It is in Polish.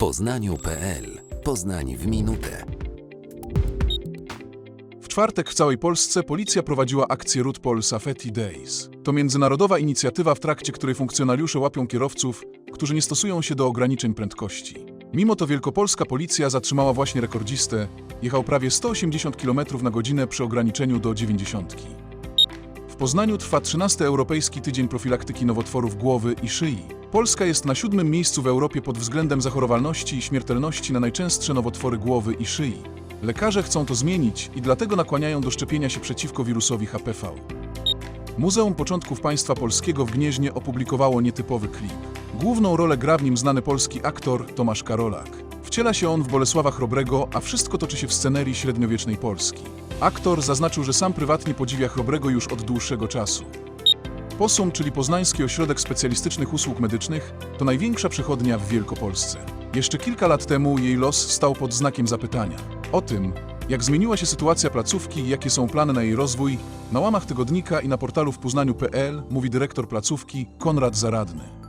poznaniu.pl Poznań w minutę. W czwartek w całej Polsce policja prowadziła akcję Root Safety Days. To międzynarodowa inicjatywa, w trakcie której funkcjonariusze łapią kierowców, którzy nie stosują się do ograniczeń prędkości. Mimo to wielkopolska policja zatrzymała właśnie rekordzistę. Jechał prawie 180 km na godzinę przy ograniczeniu do 90. Poznaniu trwa 13 Europejski Tydzień Profilaktyki Nowotworów Głowy i Szyi. Polska jest na siódmym miejscu w Europie pod względem zachorowalności i śmiertelności na najczęstsze nowotwory głowy i szyi. Lekarze chcą to zmienić i dlatego nakłaniają do szczepienia się przeciwko wirusowi HPV. Muzeum Początków Państwa Polskiego w Gnieźnie opublikowało nietypowy klip. Główną rolę gra w nim znany polski aktor Tomasz Karolak. Wciela się on w Bolesława Chrobrego, a wszystko toczy się w scenerii średniowiecznej Polski. Aktor zaznaczył, że sam prywatnie podziwia Chrobrego już od dłuższego czasu. POSUM, czyli Poznański Ośrodek Specjalistycznych Usług Medycznych, to największa przychodnia w Wielkopolsce. Jeszcze kilka lat temu jej los stał pod znakiem zapytania. O tym, jak zmieniła się sytuacja placówki i jakie są plany na jej rozwój, na łamach tygodnika i na portalu w Poznaniu.pl mówi dyrektor placówki Konrad Zaradny.